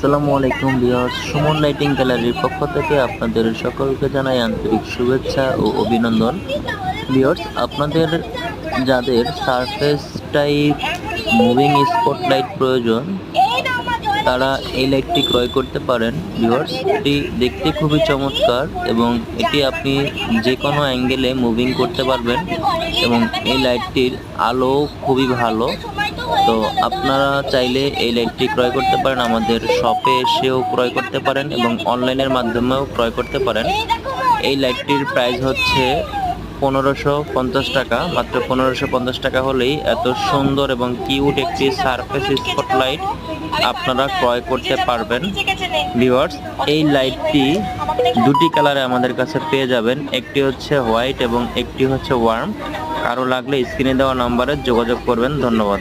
আসসালামু আলাইকুম viewers, Suman lighting গ্যালারির পক্ষ থেকে আপনাদের সকলকে জানাই আন্তরিক শুভেচ্ছা ও অভিনন্দন। ভিউয়ার্স, আপনাদের যাদের সারফেস টাইপ, মুভিং স্পটলাইট প্রয়োজন তারা এই লাইটটি ক্রয় করতে পারেন ভিউয়ার্স এটি দেখতে খুবই চমৎকার এবং এটি আপনি যে কোনো অ্যাঙ্গেলে মুভিং করতে পারবেন এবং এই লাইটটির আলো খুবই ভালো। তো আপনারা চাইলে এই লাইটটি ক্রয় করতে পারেন, আমাদের শপে এসেও ক্রয় করতে পারেন এবং অনলাইনের মাধ্যমেও ক্রয় করতে পারেন। এই লাইটটির প্রাইস হচ্ছে পনেরোশো পঞ্চাশ টাকা। মাত্র পনেরোশো পঞ্চাশ টাকা হলেই এত সুন্দর এবং কিউট একটি সারফেস স্পটলাইট আপনারা ক্রয় করতে পারবেন। ভিওয়ার্স এই লাইটটি দুটি কালারে আমাদের কাছে পেয়ে যাবেন। একটি হচ্ছে হোয়াইট এবং একটি হচ্ছে ওয়ার্ম কারও লাগলে স্ক্রিনে দেওয়া নাম্বারে যোগাযোগ করবেন। ধন্যবাদ।